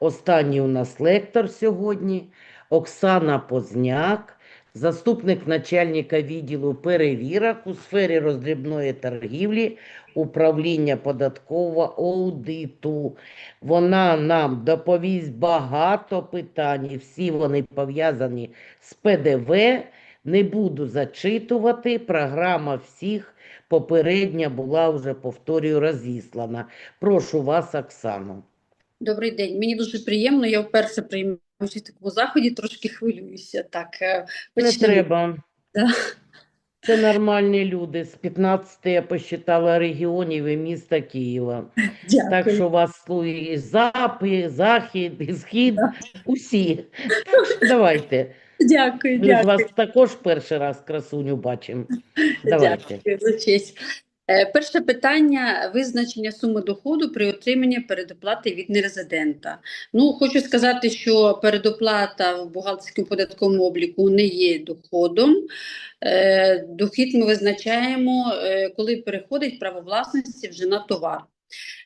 Останній у нас лектор сьогодні Оксана Позняк, заступник начальника відділу перевірок у сфері роздрібної торгівлі управління податкового аудиту. Вона нам доповість багато питань, всі вони пов'язані з ПДВ. Не буду зачитувати. Програма всіх попередня була вже, повторюю, розіслана. Прошу вас, Оксано. Добрий день. Мені дуже приємно. Я вперше приймаю в такому заході, трошки хвилююся. Так, е, Не треба. Да. Це нормальні люди. З 15 я посчитала регіонів і міста Києва. Дякую. Так що у вас і запи, захід, і схід, усі. Давайте. Дякую, Ми дякую. вас також перший раз красуню бачимо. Давайте. Дякую за честь. Е, Перше питання визначення суми доходу при отриманні передоплати від нерезидента. Ну, хочу сказати, що передоплата в бухгалтерському податковому обліку не є доходом. Е, Дохід ми визначаємо, е, коли переходить право власності вже на товар.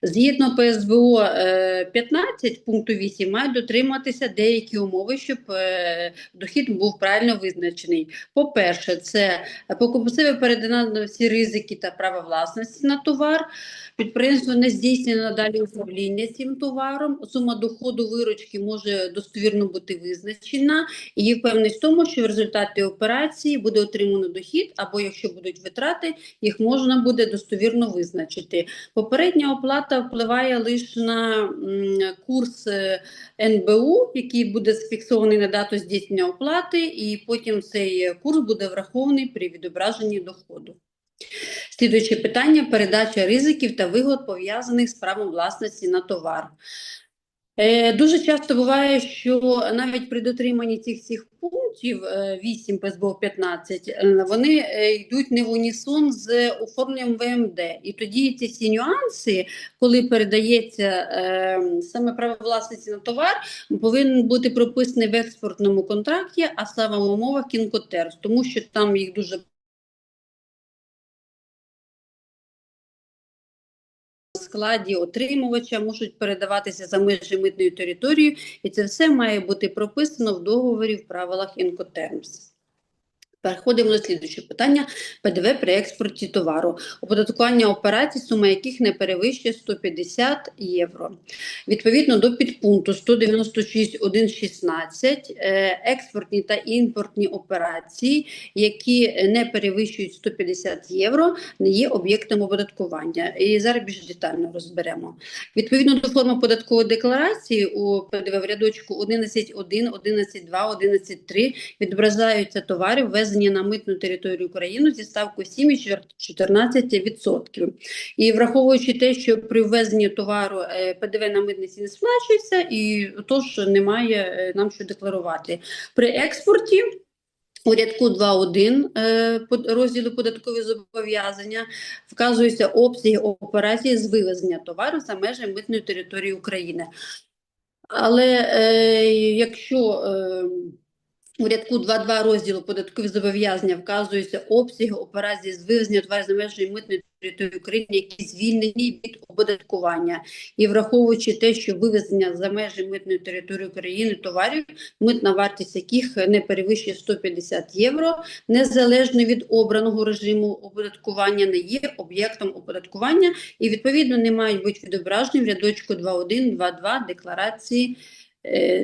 Згідно ПСБО е, 15 пункту 8 мають дотриматися деякі умови, щоб е, дохід був правильно визначений. По-перше, це покупцеві передано всі ризики та право власності на товар. Підприємство не здійснює надалі управління цим товаром. Сума доходу виручки може достовірно бути визначена. І є впевненість в тому, що в результаті операції буде отримано дохід, або якщо будуть витрати, їх можна буде достовірно визначити. Попередня оплата впливає лише на курс е, НБУ, який буде зафіксований на дату здійснення оплати, і потім цей курс буде врахований при відображенні доходу. Слідуюче питання передача ризиків та вигод пов'язаних з правом власності на товар. Е, Дуже часто буває, що навіть при дотриманні цих всіх пунктів е, 8 ПСБО 15, е, вони е, йдуть не в унісон з оформленням ВМД. І тоді ці всі нюанси, коли передається е, саме право власності на товар, повинен бути прописаний в експортному контракті, а саме в умовах кінкотерс, тому що там їх дуже складі отримувача можуть передаватися за межі митної території, і це все має бути прописано в договорі в правилах Incoterms. Переходимо до слідуючого питання ПДВ при експорті товару. Оподаткування операцій, сума яких не перевищує 150 євро. Відповідно до підпункту 196.1.16 е, експортні та імпортні операції, які не перевищують 150 євро, не є об'єктом оподаткування. І зараз більш детально розберемо. Відповідно до форми податкової декларації у ПДВ в рядочку 11.1, 11.2, 11.3 відображаються товари, ввезені на митну територію України зі ставкою 7,14%. І враховуючи те, що при ввезенні товару е, ПДВ на митниці не сплачується, і тож немає е, нам що декларувати. При експорті у рядку 2.1 е, розділу податкові зобов'язання вказуються обсяги операцій з вивезення товару за межі митної території України. Але е, якщо е, у рядку 2.2 розділу податкові зобов'язання вказуються обсяги операцій з вивезення товарів за межі митної території України, які звільнені від оподаткування. І враховуючи те, що вивезення за межі митної території України товарів, митна вартість яких не перевищує 150 євро, незалежно від обраного режиму оподаткування, не є об'єктом оподаткування і відповідно не мають бути відображені в рядочку 2.1, 2.2 декларації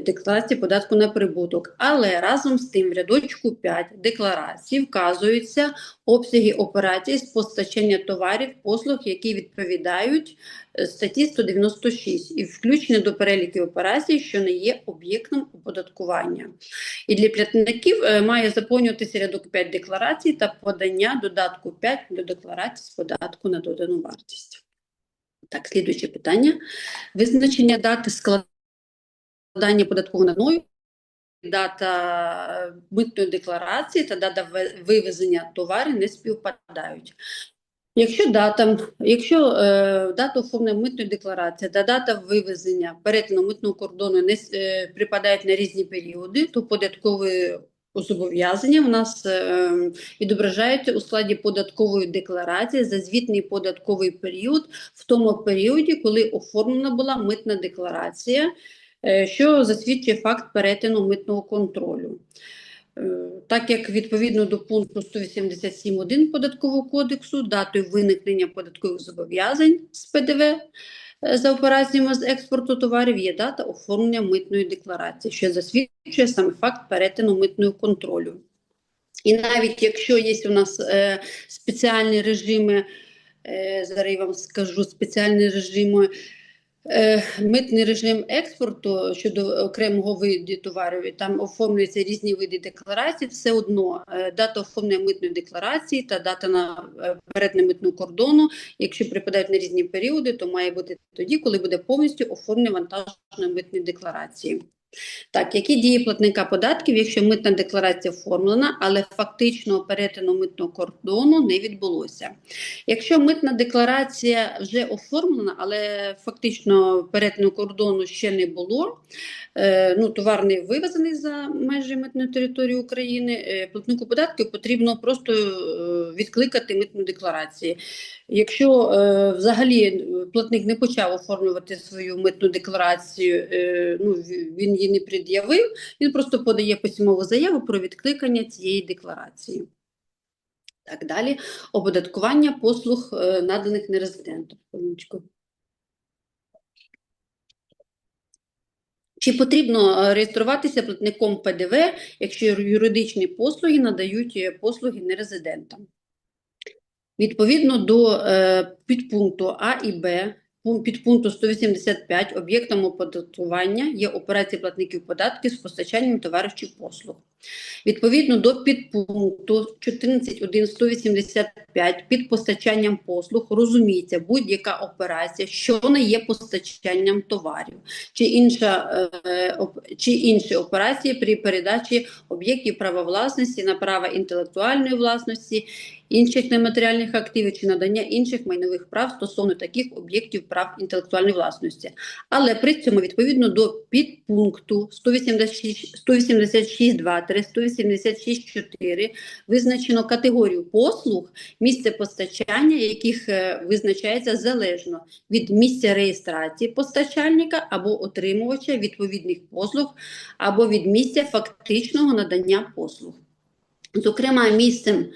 декларації податку на прибуток. Але разом з тим в рядочку 5 декларації вказуються обсяги операцій з постачання товарів, послуг, які відповідають е, статті 196 і включені до переліку операцій, що не є об'єктом оподаткування. І для платників е, має заповнюватися рядок 5 декларацій та подання додатку 5 до декларації з податку на додану вартість. Так, слідуюче питання. Визначення дати складання податкового надною, дата е, митної декларації та дата вивезення товарів не співпадають. Якщо дата, якщо е, дата оформлення митної декларації та дата вивезення перетину митного кордону не е, припадають на різні періоди, то податкові зобов'язання в нас е, відображаються у складі податкової декларації за звітний податковий період в тому періоді, коли оформлена була митна декларація що засвідчує факт перетину митного контролю. Е, Так як відповідно до пункту 187.1 Податкового кодексу датою виникнення податкових зобов'язань з ПДВ е, за операціями з експорту товарів є дата оформлення митної декларації, що засвідчує саме факт перетину митного контролю. І навіть якщо є у нас е, спеціальні режими, е, зараз я вам скажу спеціальні режими, е, митний режим експорту щодо окремого виду товарів, там оформлюються різні види декларацій, все одно е, дата оформлення митної декларації та дата на е, перетин митного кордону, якщо припадають на різні періоди, то має бути тоді, коли буде повністю оформлення вантажної митної декларації. Так, які дії платника податків, якщо митна декларація оформлена, але фактично перетину митного кордону не відбулося? Якщо митна декларація вже оформлена, але фактично перетину кордону ще не було, е, ну, товар не вивезений за межі митної території України, е, платнику податків потрібно просто е, відкликати митну декларацію. Якщо взагалі платник не почав оформлювати свою митну декларацію, ну, він її не пред'явив, він просто подає письмову заяву про відкликання цієї декларації. Так далі. Оподаткування послуг е, наданих нерезидентам. Чи потрібно е, реєструватися платником ПДВ, якщо юридичні послуги надають е, послуги нерезидентам? Відповідно до підпункту А і Б, підпункту 185 об'єктом оподаткування є операції платників податків з постачанням товарів чи послуг. Відповідно до підпункту 14.1 185 під постачанням послуг розуміється будь-яка операція, що не є постачанням товарів, чи, інша, е, чи інші операції при передачі об'єктів права власності на права інтелектуальної власності, інших нематеріальних активів чи надання інших майнових прав стосовно таких об'єктів прав інтелектуальної власності. Але при цьому відповідно до підпункту 186 186.2-186.4 визначено категорію послуг, місце постачання, яких е, визначається залежно від місця реєстрації постачальника або отримувача відповідних послуг, або від місця фактичного надання послуг. Зокрема, місцем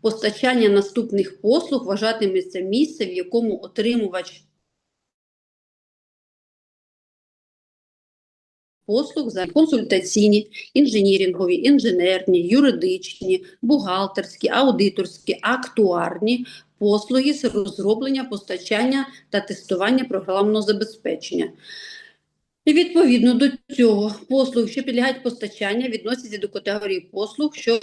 постачання наступних послуг вважатиметься місце, в якому отримувач послуг за консультаційні, інженірингові, інженерні, юридичні, бухгалтерські, аудиторські, актуарні послуги з розроблення, постачання та тестування програмного забезпечення. І відповідно до цього послуг, що підлягають постачання, відносяться до категорії послуг, що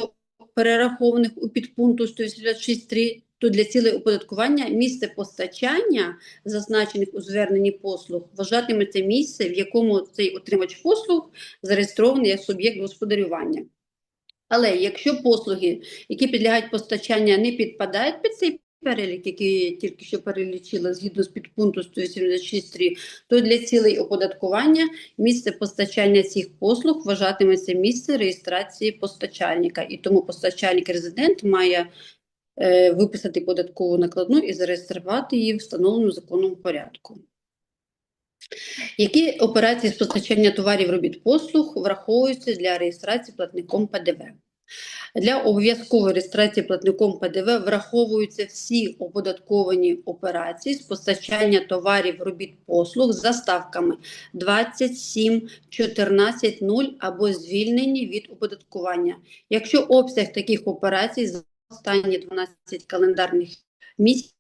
перерахованих у підпункту 186.3, то для цілей оподаткування місце постачання, зазначених у зверненні послуг, вважатиметься місце, в якому цей отримач послуг зареєстрований як суб'єкт господарювання. Але якщо послуги, які підлягають постачання, не підпадають під цей перелік, який я тільки що перелічила згідно з підпункту 186.3, то для цілей оподаткування місце постачання цих послуг вважатиметься місце реєстрації постачальника. І тому постачальник-резидент має е, виписати податкову накладну і зареєструвати її в встановленому законному порядку. Які операції з постачання товарів робіт послуг враховуються для реєстрації платником ПДВ? Для обов'язкової реєстрації платником ПДВ враховуються всі оподатковані операції з постачання товарів робіт послуг за ставками 27, 14, 0 або звільнені від оподаткування. Якщо обсяг таких операцій останні 12 календарних місяців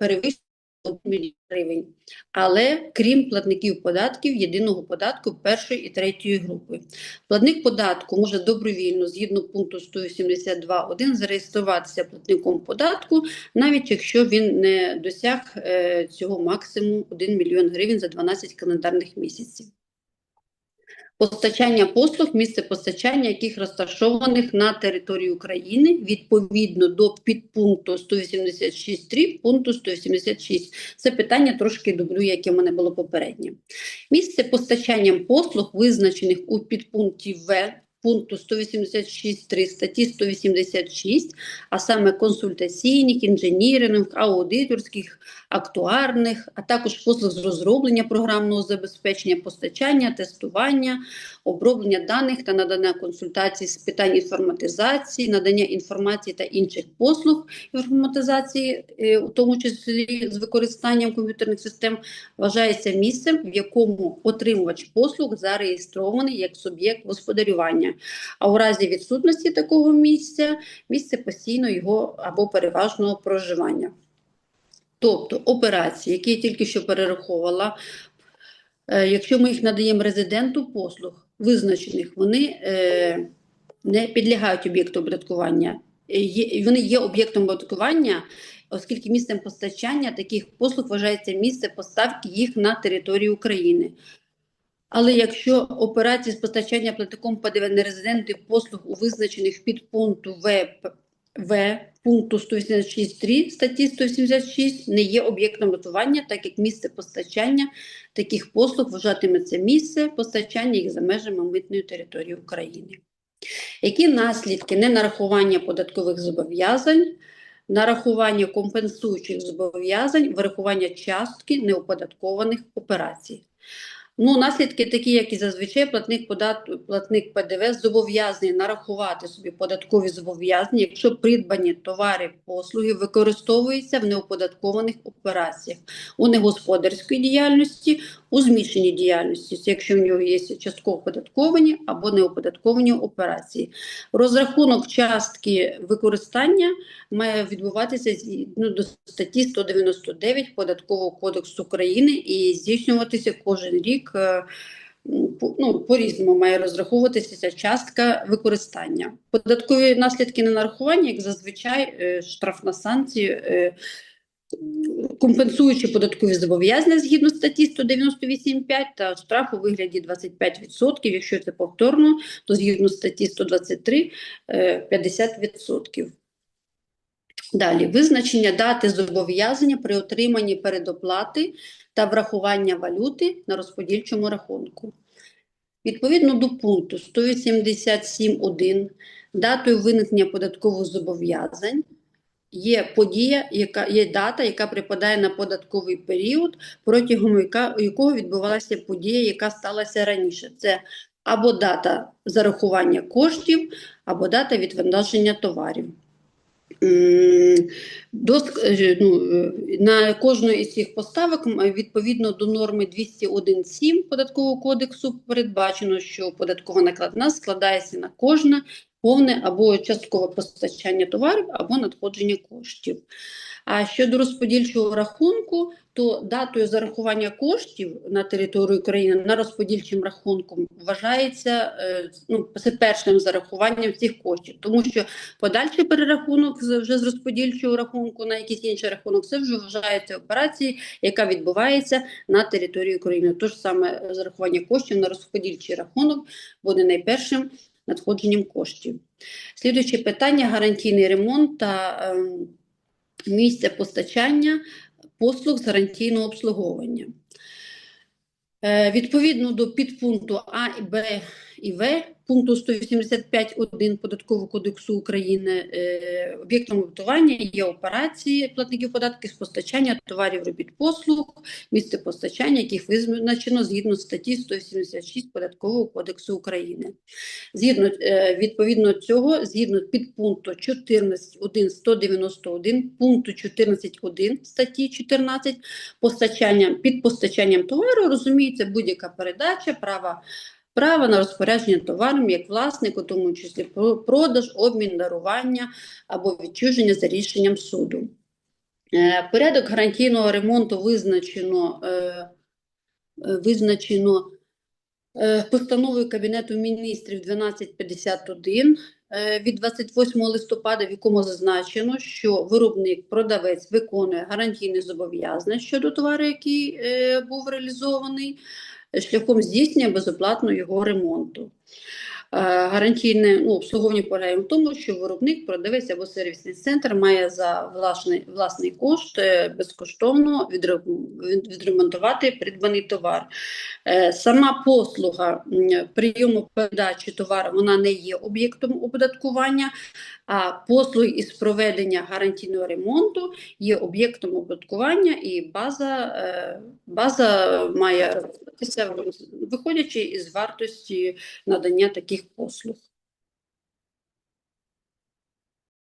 перевищує 1 мільйон гривень. Але крім платників податків єдиного податку першої і третьої групи. Платник податку може добровільно, згідно пункту 182.1, зареєструватися платником податку, навіть якщо він не досяг е, цього максимуму 1 мільйон гривень за 12 календарних місяців. Постачання послуг, місце постачання, яких розташованих на території України відповідно до підпункту 186.3 пункту 186. Це питання трошки дублю, яке в мене було попереднє. Місце постачання послуг, визначених у підпункті В пункту 186.3 статті 186, а саме консультаційних, інженіринг, аудиторських, актуарних, а також послуг з розроблення програмного забезпечення, постачання, тестування, оброблення даних та надання консультацій з питань інформатизації, надання інформації та інших послуг інформатизації, е, у тому числі з використанням комп'ютерних систем, вважається місцем, в якому отримувач послуг зареєстрований як суб'єкт господарювання. А у разі відсутності такого місця місце постійно його або переважного проживання. Тобто операції, які я тільки що перераховувала, е, якщо ми їх надаємо резиденту послуг визначених, вони е, не підлягають об'єкту оподаткування. Е, вони є об'єктом оподаткування, оскільки місцем постачання таких послуг вважається місце поставки їх на територію України. Але якщо операції з постачання платником ПДВ нерезиденти послуг у визначених підпункту В, В пункту 186.3 статті 186 не є об'єктом готування, так як місце постачання таких послуг вважатиметься місце постачання їх за межами митної території України. Які наслідки ненарахування податкових зобов'язань, нарахування компенсуючих зобов'язань, вирахування частки неоподаткованих операцій? Ну, наслідки такі, як і зазвичай, платник подат... платник ПДВ зобов'язаний нарахувати собі податкові зобов'язання, якщо придбані товари, послуги використовуються в неоподаткованих операціях у негосподарській діяльності, у змішаній діяльності, якщо в нього є частково оподатковані або неоподатковані операції. Розрахунок частки використання має відбуватися згідно до статті 199 Податкового кодексу України і здійснюватися кожен рік. Е, м, по- Ну, по-різному має розраховуватися ця частка використання. Податкові наслідки ненарахування, як зазвичай, е, штрафна санкція, е, компенсуючи податкові зобов'язання згідно статті 198.5 та штраф у вигляді 25%, якщо це повторно, то згідно статті 123 е, 50%. Далі визначення дати зобов'язання при отриманні передоплати та врахування валюти на розподільчому рахунку. Відповідно до пункту 187.1 датою виникнення податкових зобов'язань є подія, яка є дата, яка припадає на податковий період, протягом якого відбувалася подія, яка сталася раніше. Це або дата зарахування коштів, або дата відвантаження товарів. До, е, ну, е, на кожну із цих поставок відповідно до норми 201.7 податкового кодексу передбачено, що податкова накладна складається на кожне повне або часткове постачання товарів або надходження коштів. А щодо розподільчого рахунку, то датою зарахування коштів на територію України на розподільчим рахунком вважається е, ну, першим зарахуванням цих коштів, тому що подальший перерахунок вже з розподільчого рахунку на якийсь інший рахунок, це вже вважається операції, яка відбувається на території України. Тож саме зарахування коштів на розподільчий рахунок буде найпершим надходженням коштів. Слідуюче питання: гарантійний ремонт та ем, місце постачання послуг з гарантійного обслуговування. Е, Відповідно до підпункту А і Б і В пункту 185.1 Податкового кодексу України е, об'єктом готування є операції платників податків з постачання товарів робіт послуг, місце постачання, яких визначено згідно статті 186 Податкового кодексу України. Згідно е, відповідно цього, згідно підпункту 14.1 191 пункту 14.1 статті 14 постачанням під постачанням товару розуміється будь-яка передача права. Права на розпорядження товаром як власник, у тому числі про- продаж, обмін, дарування або відчуження за рішенням суду. Е, Порядок гарантійного ремонту визначено, е, е, визначено постановою Кабінету міністрів 1251 е, від 28 листопада, в якому зазначено, що виробник, продавець виконує гарантійне зобов'язання щодо товару, який був реалізований, шляхом здійснення безоплатного його ремонту. гарантійне ну, обслуговування полягає в тому, що виробник, продавець або сервісний центр має за власний, власний кошт е, безкоштовно відремонтувати придбаний товар. Е, Сама послуга прийому передачі товару вона не є об'єктом оподаткування, а послуги із проведення гарантійного ремонту є об'єктом оподаткування, і база, е, база має рахуватися виходячи із вартості надання таких послуг.